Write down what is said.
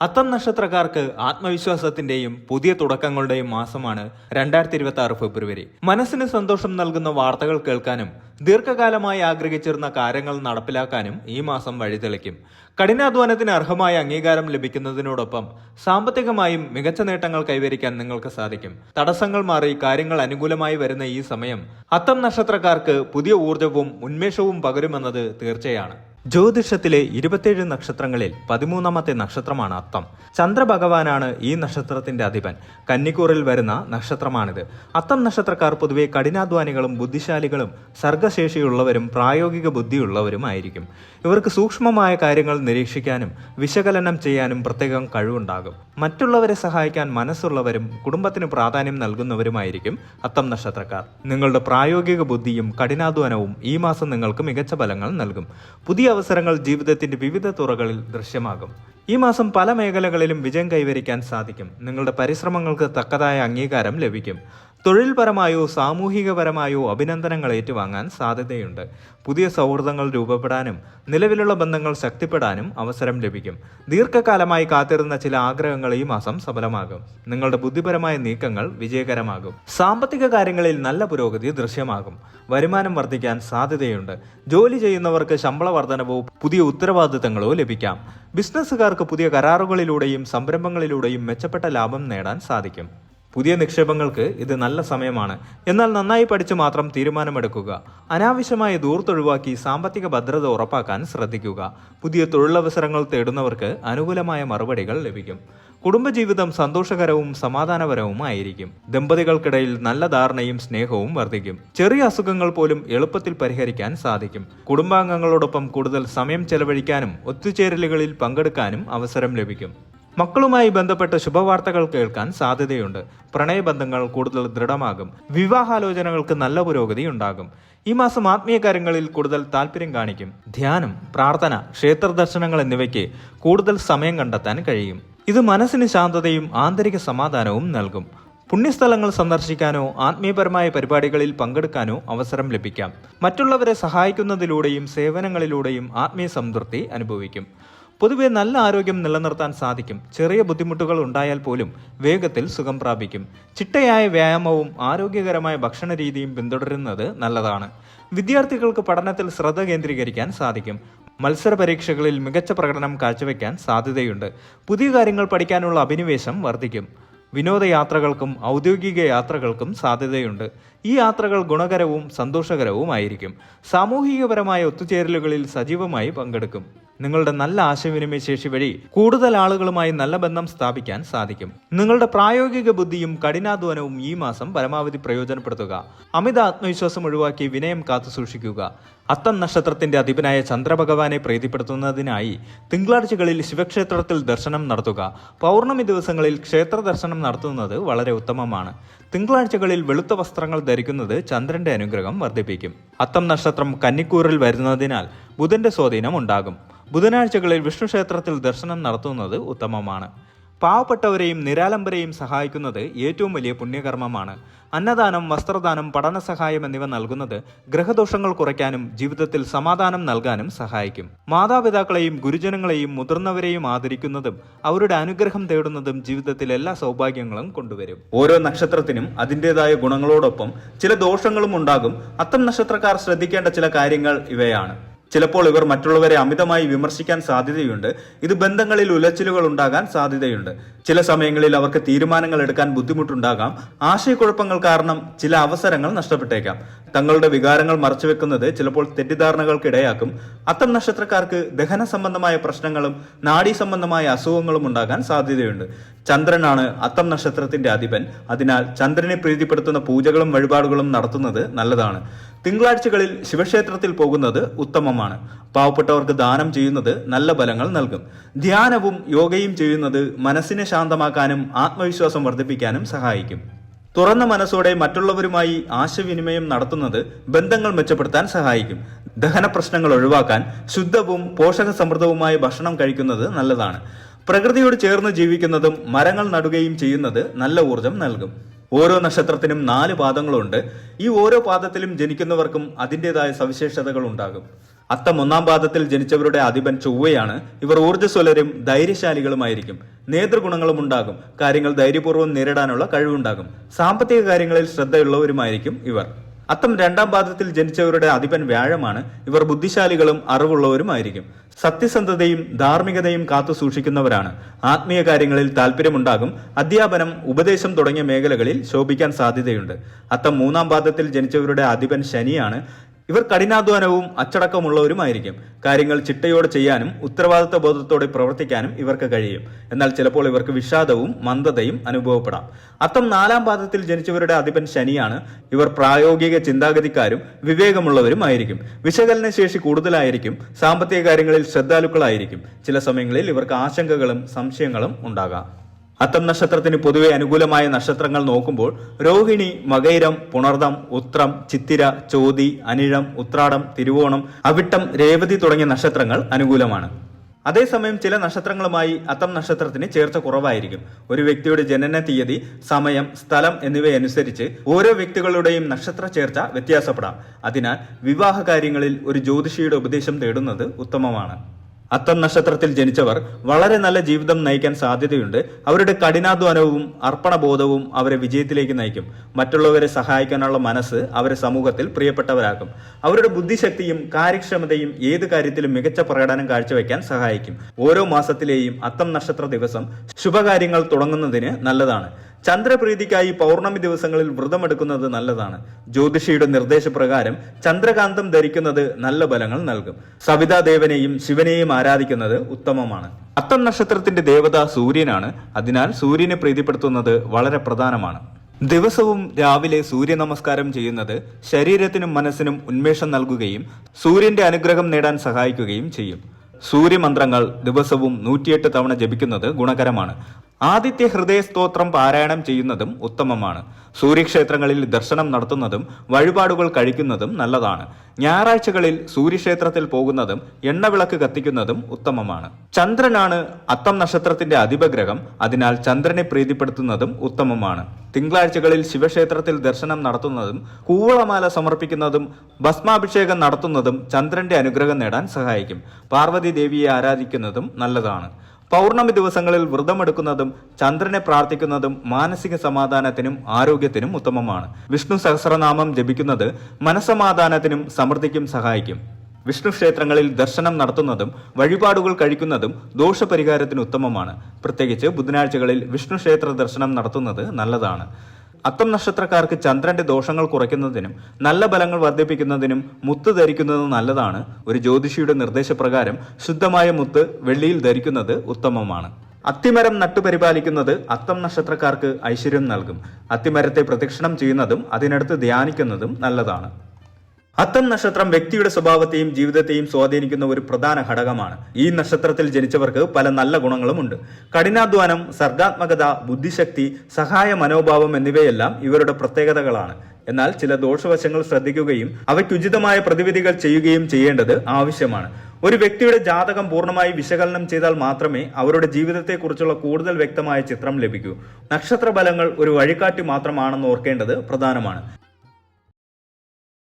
അത്തം നക്ഷത്രക്കാർക്ക് ആത്മവിശ്വാസത്തിന്റെയും പുതിയ തുടക്കങ്ങളുടെയും മാസമാണ് രണ്ടായിരത്തി ഇരുപത്തി ആറ് ഫെബ്രുവരി. മനസ്സിന് സന്തോഷം നൽകുന്ന വാർത്തകൾ കേൾക്കാനും ദീർഘകാലമായി ആഗ്രഹിച്ചിരുന്ന കാര്യങ്ങൾ നടപ്പിലാക്കാനും ഈ മാസം വഴിതെളിക്കും. കഠിനാധ്വാനത്തിന് അർഹമായ അംഗീകാരം ലഭിക്കുന്നതിനോടൊപ്പം സാമ്പത്തികമായും മികച്ച നേട്ടങ്ങൾ കൈവരിക്കാൻ നിങ്ങൾക്ക് സാധിക്കും. തടസ്സങ്ങൾ മാറി കാര്യങ്ങൾ അനുകൂലമായി വരുന്ന ഈ സമയം അത്തം നക്ഷത്രക്കാർക്ക് പുതിയ ഊർജവും ഉന്മേഷവും പകരുമെന്നത് തീർച്ചയാണ്. ജ്യോതിഷത്തിലെ ഇരുപത്തിയേഴ് നക്ഷത്രങ്ങളിൽ പതിമൂന്നാമത്തെ നക്ഷത്രമാണ് അത്തം. ചന്ദ്രഭഗവാനാണ് ഈ നക്ഷത്രത്തിന്റെ അധിപൻ. കന്നിക്കൂറിൽ വരുന്ന നക്ഷത്രമാണിത്. അത്തം നക്ഷത്രക്കാർ പൊതുവെ കഠിനാധ്വാനികളും ബുദ്ധിശാലികളും സർഗശേഷിയുള്ളവരും പ്രായോഗിക ബുദ്ധിയുള്ളവരുമായിരിക്കും. ഇവർക്ക് സൂക്ഷ്മമായ കാര്യങ്ങൾ നിരീക്ഷിക്കാനും വിശകലനം ചെയ്യാനും പ്രത്യേകം കഴിവുണ്ടാകും. മറ്റുള്ളവരെ സഹായിക്കാൻ മനസ്സുള്ളവരും കുടുംബത്തിന് പ്രാധാന്യം നൽകുന്നവരുമായിരിക്കും അത്തം നക്ഷത്രക്കാർ. നിങ്ങളുടെ പ്രായോഗിക ബുദ്ധിയും കഠിനാധ്വാനവും ഈ മാസം നിങ്ങൾക്ക് മികച്ച ഫലങ്ങൾ നൽകും. പുതിയ അവസരങ്ങൾ ജീവിതത്തിന്റെ വിവിധ തുറകളിൽ ദൃശ്യമാകും. ഈ മാസം പല മേഖലകളിലും വിജയം കൈവരിക്കാൻ സാധിക്കും. നിങ്ങളുടെ പരിശ്രമങ്ങൾക്ക് തക്കതായ അംഗീകാരം ലഭിക്കും. തൊഴിൽപരമായോ സാമൂഹികപരമായോ അഭിനന്ദനങ്ങൾ ഏറ്റുവാങ്ങാൻ സാധ്യതയുണ്ട്. പുതിയ സൗഹൃദങ്ങൾ രൂപപ്പെടാനും നിലവിലുള്ള ബന്ധങ്ങൾ ശക്തിപ്പെടാനും അവസരം ലഭിക്കും. ദീർഘകാലമായി കാത്തിരുന്ന ചില ആഗ്രഹങ്ങൾ ഈ മാസം സഫലമാകും. നിങ്ങളുടെ ബുദ്ധിപരമായ നീക്കങ്ങൾ വിജയകരമാകും. സാമ്പത്തിക കാര്യങ്ങളിൽ നല്ല പുരോഗതി ദൃശ്യമാകും. വരുമാനം വർദ്ധിക്കാൻ സാധ്യതയുണ്ട്. ജോലി ചെയ്യുന്നവർക്ക് ശമ്പള വർധനവോ പുതിയ ഉത്തരവാദിത്തങ്ങളോ ലഭിക്കാം. ബിസിനസ്സുകാർക്ക് പുതിയ കരാറുകളിലൂടെയും സംരംഭങ്ങളിലൂടെയും മെച്ചപ്പെട്ട ലാഭം നേടാൻ സാധിക്കും. പുതിയ നിക്ഷേപങ്ങൾക്ക് ഇത് നല്ല സമയമാണ്. എന്നാൽ നന്നായി പഠിച്ചു മാത്രം തീരുമാനമെടുക്കുക. അനാവശ്യമായ ദൂർത്തൊഴിവാക്കി സാമ്പത്തിക ഭദ്രത ഉറപ്പാക്കാൻ ശ്രദ്ധിക്കുക. പുതിയ തൊഴിലവസരങ്ങൾ തേടുന്നവർക്ക് അനുകൂലമായ മറുപടികൾ ലഭിക്കും. കുടുംബജീവിതം സന്തോഷകരവും സമാധാനപരവും ആയിരിക്കും ദമ്പതികൾക്കിടയിൽ നല്ല ധാരണയും സ്നേഹവും വർദ്ധിക്കും. ചെറിയ അസുഖങ്ങൾ പോലും എളുപ്പത്തിൽ പരിഹരിക്കാൻ സാധിക്കും. കുടുംബാംഗങ്ങളോടൊപ്പം കൂടുതൽ സമയം ചെലവഴിക്കാനും ഒത്തുചേരലുകളിൽ പങ്കെടുക്കാനും അവസരം ലഭിക്കും. മക്കളുമായി ബന്ധപ്പെട്ട ശുഭവാർത്തകൾ കേൾക്കാൻ സാധ്യതയുണ്ട്. പ്രണയബന്ധങ്ങൾ കൂടുതൽ ദൃഢമാകും. വിവാഹാലോചനകൾക്ക് നല്ല പുരോഗതി ഉണ്ടാകും. ഈ മാസം ആത്മീയ കാര്യങ്ങളിൽ കൂടുതൽ താല്പര്യം കാണിക്കും. ധ്യാനം പ്രാർത്ഥന ക്ഷേത്ര ദർശനങ്ങൾ എന്നിവയ്ക്ക് കൂടുതൽ സമയം കണ്ടെത്താൻ കഴിയും. ഇത് മനസ്സിന് ശാന്തതയും ആന്തരിക സമാധാനവും നൽകും. പുണ്യസ്ഥലങ്ങൾ സന്ദർശിക്കാനോ ആത്മീയപരമായ പരിപാടികളിൽ പങ്കെടുക്കാനോ അവസരം ലഭിക്കാം. മറ്റുള്ളവരെ സഹായിക്കുന്നതിലൂടെയും സേവനങ്ങളിലൂടെയും ആത്മീയ സംതൃപ്തി അനുഭവിക്കും. പൊതുവെ നല്ല ആരോഗ്യം നിലനിർത്താൻ സാധിക്കും. ചെറിയ ബുദ്ധിമുട്ടുകൾ ഉണ്ടായാൽ പോലും വേഗത്തിൽ സുഖം പ്രാപിക്കും. ചിട്ടയായ വ്യായാമവും ആരോഗ്യകരമായ ഭക്ഷണ രീതിയും പിന്തുടരുന്നത് നല്ലതാണ്. വിദ്യാർത്ഥികൾക്ക് പഠനത്തിൽ ശ്രദ്ധ കേന്ദ്രീകരിക്കാൻ സാധിക്കും. മത്സര പരീക്ഷകളിൽ മികച്ച പ്രകടനം കാഴ്ചവെക്കാൻ സാധ്യതയുണ്ട്. പുതിയ കാര്യങ്ങൾ പഠിക്കാനുള്ള അഭിനിവേശം വർദ്ധിക്കും. വിനോദയാത്രകൾക്കും ഔദ്യോഗിക യാത്രകൾക്കും സാധ്യതയുണ്ട്. ഈ യാത്രകൾ ഗുണകരവും സന്തോഷകരവുമായിരിക്കും. സാമൂഹികപരമായ ഒത്തുചേരലുകളിൽ സജീവമായി പങ്കെടുക്കും. നിങ്ങളുടെ നല്ല ആശയവിനിമയ ശേഷി വഴി കൂടുതൽ ആളുകളുമായി നല്ല ബന്ധം സ്ഥാപിക്കാൻ സാധിക്കും. നിങ്ങളുടെ പ്രായോഗിക ബുദ്ധിയും കഠിനാധ്വാനവും ഈ മാസം പരമാവധി പ്രയോജനപ്പെടുത്തുക. അമിത ആത്മവിശ്വാസം ഒഴിവാക്കി വിനയം കാത്തു സൂക്ഷിക്കുക അത്തം നക്ഷത്രത്തിന്റെ അധിപനായ ചന്ദ്രഭഗവാനെ പ്രീതിപ്പെടുത്തുന്നതിനായി തിങ്കളാഴ്ചകളിൽ ശിവക്ഷേത്രത്തിൽ ദർശനം നടത്തുക. പൗർണമി ദിവസങ്ങളിൽ ക്ഷേത്ര ദർശനം നടത്തുന്നത് വളരെ ഉത്തമമാണ്. തിങ്കളാഴ്ചകളിൽ വെളുത്ത വസ്ത്രങ്ങൾ ധരിക്കുന്നത് ചന്ദ്രന്റെ അനുഗ്രഹം വർദ്ധിപ്പിക്കും. അത്തം നക്ഷത്രം കന്നിക്കൂറിൽ വരുന്നതിനാൽ ബുധന്റെ സ്വാധീനം ഉണ്ടാകും. ബുധനാഴ്ചകളിൽ വിഷ്ണു ക്ഷേത്രത്തിൽ ദർശനം നടത്തുന്നത് ഉത്തമമാണ്. പാവപ്പെട്ടവരെയും നിരാലംബരെയും സഹായിക്കുന്നത് ഏറ്റവും വലിയ പുണ്യകർമ്മമാണ്. അന്നദാനം വസ്ത്രദാനം പഠനസഹായം എന്നിവ നൽകുന്നത് ഗ്രഹദോഷങ്ങൾ കുറയ്ക്കാനും ജീവിതത്തിൽ സമാധാനം നൽകാനും സഹായിക്കും. മാതാപിതാക്കളെയും ഗുരുജനങ്ങളെയും മുതിർന്നവരെയും ആദരിക്കുന്നതും അവരുടെ അനുഗ്രഹം തേടുന്നതും ജീവിതത്തിൽ എല്ലാ സൗഭാഗ്യങ്ങളും കൊണ്ടുവരും. ഓരോ നക്ഷത്രത്തിനും അതിന്റെതായ ഗുണങ്ങളോടൊപ്പം ചില ദോഷങ്ങളും ഉണ്ടാകും. അത്തം നക്ഷത്രക്കാർ ശ്രദ്ധിക്കേണ്ട ചില കാര്യങ്ങൾ ഇവയാണ്. ചിലപ്പോൾ ഇവർ മറ്റുള്ളവരെ അമിതമായി വിമർശിക്കാൻ സാധ്യതയുണ്ട്. ഇത് ബന്ധങ്ങളിൽ ഉലച്ചിലുകൾ ഉണ്ടാകാൻ സാധ്യതയുണ്ട്. ചില സമയങ്ങളിൽ അവർക്ക് തീരുമാനങ്ങൾ എടുക്കാൻ ബുദ്ധിമുട്ടുണ്ടാകാം. ആശയക്കുഴപ്പങ്ങൾ കാരണം ചില അവസരങ്ങൾ നഷ്ടപ്പെട്ടേക്കാം. തങ്ങളുടെ വികാരങ്ങൾ മറച്ചുവെക്കുന്നത് ചിലപ്പോൾ തെറ്റിദ്ധാരണകൾക്കിടയാക്കും. അത്തം നക്ഷത്രക്കാർക്ക് ദഹന സംബന്ധമായ പ്രശ്നങ്ങളും നാഡീ സംബന്ധമായ അസുഖങ്ങളും ഉണ്ടാകാൻ സാധ്യതയുണ്ട്. ചന്ദ്രനാണ് അത്തം നക്ഷത്രത്തിന്റെ അധിപൻ. അതിനാൽ ചന്ദ്രനെ പ്രീതിപ്പെടുത്തുന്ന പൂജകളും വഴിപാടുകളും നടത്തുന്നത് നല്ലതാണ്. തിങ്കളാഴ്ചകളിൽ ശിവക്ഷേത്രത്തിൽ പോകുന്നത് ഉത്തമമാണ്. പാവപ്പെട്ടവർക്ക് ദാനം ചെയ്യുന്നത് നല്ല ഫലങ്ങൾ നൽകും. ധ്യാനവും യോഗയും ചെയ്യുന്നത് മനസ്സിനെ ശാന്തമാക്കാനും ആത്മവിശ്വാസം വർദ്ധിപ്പിക്കാനും സഹായിക്കും. തുറന്ന മനസ്സോടെ മറ്റുള്ളവരുമായി ആശയവിനിമയം നടത്തുന്നത് ബന്ധങ്ങൾ മെച്ചപ്പെടുത്താൻ സഹായിക്കും. ദഹന പ്രശ്നങ്ങൾ ഒഴിവാക്കാൻ ശുദ്ധവും പോഷക സമൃദ്ധവുമായ ഭക്ഷണം കഴിക്കുന്നത് നല്ലതാണ്. പ്രകൃതിയോട് ചേർന്ന് ജീവിക്കുന്നതും മരങ്ങൾ നടുകയും ചെയ്യുന്നത് നല്ല ഊർജം നൽകും. ഓരോ നക്ഷത്രത്തിനും നാല് പാദങ്ങളുണ്ട്. ഈ ഓരോ പാദത്തിലും ജനിക്കുന്നവർക്കും അതിന്റെതായ സവിശേഷതകൾ ഉണ്ടാകും. അത്തം ഒന്നാം പാദത്തിൽ ജനിച്ചവരുടെ അധിപൻ ചൊവ്വയാണ്. ഇവർ ഊർജസ്വലരും ധൈര്യശാലികളുമായിരിക്കും. നേതൃഗുണങ്ങളും ഉണ്ടാകും. കാര്യങ്ങൾ ധൈര്യപൂർവം നേരിടാനുള്ള കഴിവുണ്ടാകും. സാമ്പത്തിക കാര്യങ്ങളിൽ ശ്രദ്ധയുള്ളവരുമായിരിക്കും ഇവർ. അത്തം രണ്ടാം പാദത്തിൽ ജനിച്ചവരുടെ അധിപൻ വ്യാഴമാണ്. ഇവർ ബുദ്ധിശാലികളും അറിവുള്ളവരുമായിരിക്കും. സത്യസന്ധതയും ധാർമ്മികതയും കാത്തു സൂക്ഷിക്കുന്നവരാണ്. ആത്മീയ കാര്യങ്ങളിൽ താല്പര്യമുണ്ടാകും അധ്യാപനം ഉപദേശം തുടങ്ങിയ മേഖലകളിൽ ശോഭിക്കാൻ സാധ്യതയുണ്ട്. അത്തം മൂന്നാം പാദത്തിൽ ജനിച്ചവരുടെ അധിപൻ ശനിയാണ്. ഇവർ കഠിനാധ്വാനവും അച്ചടക്കമുള്ളവരുമായിരിക്കും. കാര്യങ്ങൾ ചിട്ടയോടെ ചെയ്യാനും ഉത്തരവാദിത്വ ബോധത്തോടെ പ്രവർത്തിക്കാനും ഇവർക്ക് കഴിയും. എന്നാൽ ചിലപ്പോൾ ഇവർക്ക് വിഷാദവും മന്ദതയും അനുഭവപ്പെടാം. അത്തം നാലാം പാദത്തിൽ ജനിച്ചവരുടെ അധിപൻ ശനിയാണ്. ഇവർ പ്രായോഗിക ചിന്താഗതിക്കാരും വിവേകമുള്ളവരുമായിരിക്കും. വിശകലന ശേഷി കൂടുതലായിരിക്കും. സാമ്പത്തിക കാര്യങ്ങളിൽ ശ്രദ്ധാലുക്കളായിരിക്കും. ചില സമയങ്ങളിൽ ഇവർക്ക് ആശങ്കകളും സംശയങ്ങളും ഉണ്ടാകാം. അത്തം നക്ഷത്രത്തിന് പൊതുവെ അനുകൂലമായ നക്ഷത്രങ്ങൾ നോക്കുമ്പോൾ രോഹിണി മകൈരം പുണർദം ഉത്രം ചിത്തിര ചോതി അനിഴം ഉത്രാടം തിരുവോണം അവിട്ടം രേവതി തുടങ്ങിയ നക്ഷത്രങ്ങൾ അനുകൂലമാണ്. അതേസമയം ചില നക്ഷത്രങ്ങളുമായി അത്തം നക്ഷത്രത്തിന് ചേർച്ച കുറവായിരിക്കും. ഒരു വ്യക്തിയുടെ ജനന തീയതി സമയം സ്ഥലം എന്നിവയനുസരിച്ച് ഓരോ വ്യക്തികളുടെയും നക്ഷത്ര ചേർച്ച വ്യത്യാസപ്പെടാം. അതിനാൽ വിവാഹ കാര്യങ്ങളിൽ ഒരു ജ്യോതിഷിയുടെ ഉപദേശം തേടുന്നത് ഉത്തമമാണ്. അത്തം നക്ഷത്രത്തിൽ ജനിച്ചവർ വളരെ നല്ല ജീവിതം നയിക്കാൻ സാധ്യതയുണ്ട്. അവരുടെ കഠിനാധ്വാനവും അർപ്പണബോധവും അവരെ വിജയത്തിലേക്ക് നയിക്കും. മറ്റുള്ളവരെ സഹായിക്കാനുള്ള മനസ്സ് അവരെ സമൂഹത്തിൽ പ്രിയപ്പെട്ടവരാക്കും. അവരുടെ ബുദ്ധിശക്തിയും കാര്യക്ഷമതയും ഏത് കാര്യത്തിലും മികച്ച പ്രകടനം കാഴ്ചവെക്കാൻ സഹായിക്കും. ഓരോ മാസത്തിലെയും അത്തം നക്ഷത്ര ദിവസം ശുഭകാര്യങ്ങൾ തുടങ്ങുന്നതിന് നല്ലതാണ്. ചന്ദ്രപ്രീതിക്കായി പൗർണമി ദിവസങ്ങളിൽ വ്രതമെടുക്കുന്നത് നല്ലതാണ്. ജ്യോതിഷിയുടെ നിർദ്ദേശപ്രകാരം ചന്ദ്രകാന്തം ധരിക്കുന്നത് നല്ല ബലങ്ങൾ നൽകും. സവിതാദേവനെയും ശിവനെയും ആരാധിക്കുന്നത് ഉത്തമമാണ്. അത്തം നക്ഷത്രത്തിന്റെ ദേവത സൂര്യനാണ്. അതിനാൽ സൂര്യനെ പ്രീതിപ്പെടുത്തുന്നത് വളരെ പ്രധാനമാണ്. ദിവസവും രാവിലെ സൂര്യ നമസ്കാരം ചെയ്യുന്നത് ശരീരത്തിനും മനസ്സിനും ഉന്മേഷം നൽകുകയും സൂര്യന്റെ അനുഗ്രഹം നേടാൻ സഹായിക്കുകയും ചെയ്യും. സൂര്യമന്ത്രങ്ങൾ ദിവസവും നൂറ്റിയെട്ട് തവണ ജപിക്കുന്നത് ഗുണകരമാണ്. ആദിത്യ ഹൃദയ സ്തോത്രം പാരായണം ചെയ്യുന്നതും ഉത്തമമാണ്. സൂര്യക്ഷേത്രങ്ങളിൽ ദർശനം നടത്തുന്നതും വഴിപാടുകൾ കഴിക്കുന്നതും നല്ലതാണ്. ഞായറാഴ്ചകളിൽ സൂര്യക്ഷേത്രത്തിൽ പോകുന്നതും എണ്ണവിളക്ക് കത്തിക്കുന്നതും ഉത്തമമാണ്. ചന്ദ്രനാണ് അത്തം നക്ഷത്രത്തിന്റെ അധിപഗ്രഹം അതിനാൽ ചന്ദ്രനെ പ്രീതിപ്പെടുത്തുന്നതും ഉത്തമമാണ്. തിങ്കളാഴ്ചകളിൽ ശിവക്ഷേത്രത്തിൽ ദർശനം നടത്തുന്നതും കൂവളമാല സമർപ്പിക്കുന്നതും ഭസ്മാഭിഷേകം നടത്തുന്നതും ചന്ദ്രന്റെ അനുഗ്രഹം നേടാൻ സഹായിക്കും. പാർവതി ദേവിയെ ആരാധിക്കുന്നതും നല്ലതാണ്. പൗർണമി ദിവസങ്ങളിൽ വ്രതമെടുക്കുന്നതും ചന്ദ്രനെ പ്രാർത്ഥിക്കുന്നതും മാനസിക സമാധാനത്തിനും ആരോഗ്യത്തിനും ഉത്തമമാണ്. വിഷ്ണു സഹസ്രനാമം ജപിക്കുന്നത് മനസമാധാനത്തിനും സമൃദ്ധിക്കും സഹായിക്കും. വിഷ്ണു ക്ഷേത്രങ്ങളിൽ ദർശനം നടത്തുന്നതും വഴിപാടുകൾ കഴിക്കുന്നതും ദോഷപരിഹാരത്തിന് ഉത്തമമാണ്. പ്രത്യേകിച്ച് ബുധനാഴ്ചകളിൽ വിഷ്ണു ക്ഷേത്ര ദർശനം നടത്തുന്നത് നല്ലതാണ്. അത്തം നക്ഷത്രക്കാർക്ക് ചന്ദ്രന്റെ ദോഷങ്ങൾ കുറയ്ക്കുന്നതിനും നല്ല ബലങ്ങൾ വർദ്ധിപ്പിക്കുന്നതിനും മുത്ത് ധരിക്കുന്നത് നല്ലതാണ്. ഒരു ജ്യോതിഷിയുടെ നിർദ്ദേശപ്രകാരം ശുദ്ധമായ മുത്ത് വെള്ളിയിൽ ധരിക്കുന്നത് ഉത്തമമാണ്. അത്തിമരം നട്ടുപരിപാലിക്കുന്നത് അത്തം നക്ഷത്രക്കാർക്ക് ഐശ്വര്യം നൽകും. അത്തിമരത്തെ പ്രദക്ഷിണം ചെയ്യുന്നതും അതിനടുത്ത് ധ്യാനിക്കുന്നതും നല്ലതാണ്. അത്തം നക്ഷത്രം വ്യക്തിയുടെ സ്വഭാവത്തെയും ജീവിതത്തെയും സ്വാധീനിക്കുന്ന ഒരു പ്രധാന ഘടകമാണ്. ഈ നക്ഷത്രത്തിൽ ജനിച്ചവർക്ക് പല നല്ല ഗുണങ്ങളുമുണ്ട്. കഠിനാധ്വാനം സർഗാത്മകത ബുദ്ധിശക്തി സഹായ മനോഭാവം എന്നിവയെല്ലാം ഇവരുടെ പ്രത്യേകതകളാണ്. എന്നാൽ ചില ദോഷവശങ്ങൾ ശ്രദ്ധിക്കുകയും അവയ്ക്കുചിതമായ പ്രതിവിധികൾ ചെയ്യുകയും ചെയ്യേണ്ടത് ആവശ്യമാണ്. ഒരു വ്യക്തിയുടെ ജാതകം പൂർണമായി വിശകലനം ചെയ്താൽ മാത്രമേ അവരുടെ ജീവിതത്തെക്കുറിച്ചുള്ള കൂടുതൽ വ്യക്തമായ ചിത്രം ലഭിക്കൂ. നക്ഷത്ര ഫലങ്ങൾ ഒരു വഴികാട്ടി മാത്രമാണെന്ന് ഓർക്കേണ്ടത് പ്രധാനമാണ്.